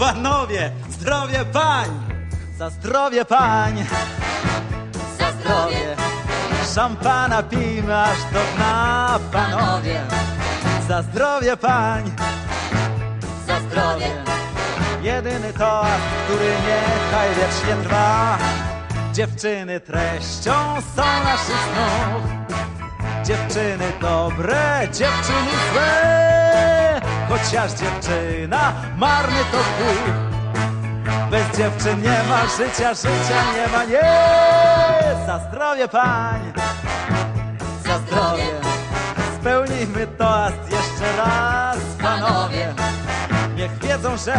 Panowie, zdrowie pań! Za zdrowie pań! Za zdrowie, Szampana pijmy aż do dna, panowie! Za zdrowie pań! za zdrowie, Jedyny toast, który niechaj wiecznie trwa. Dziewczyny treścią są naszych snów. Dziewczyny dobre, dziewczyny złe. Chociaż dziewczyna marny to Bóg. Bez dziewczyn nie ma życia, życia nie ma, nie. Za zdrowie pań, za zdrowie, spełnijmy toast jeszcze raz, panowie. Niech wiedzą, że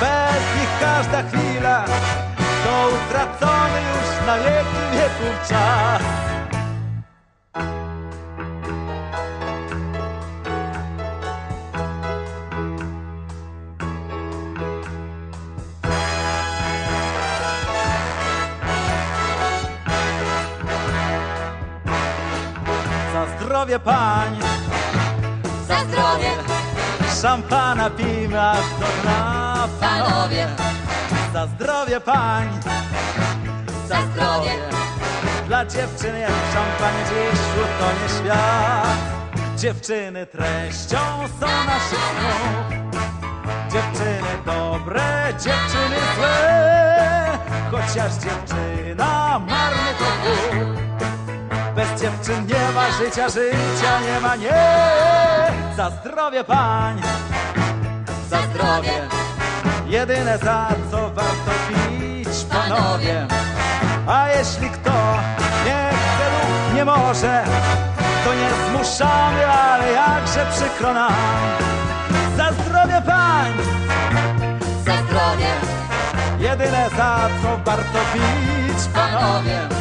bez nich każda chwila to utracony już na wieki wieków czas. Zdrowie pań, za zdrowie, szampana pijmy aż do dna, panowie, Za zdrowie pań, za zdrowie, Dla dziewczyn jak szampanie dziś utonie świat. Dziewczyny treścią są naszych snów. Dziewczyny dobre, dziewczyny złe. Chociaż dziewczyna marny to Bóg. Bez dziewczyn nie życia, życia nie ma, nie. Za zdrowie pań, za zdrowie, jedyne za co warto pić, panowie. A jeśli kto nie chce lub nie może, to nie zmuszamy, ale jakże przykro nam. Za zdrowie pań, za zdrowie, jedyne za co warto pić, panowie.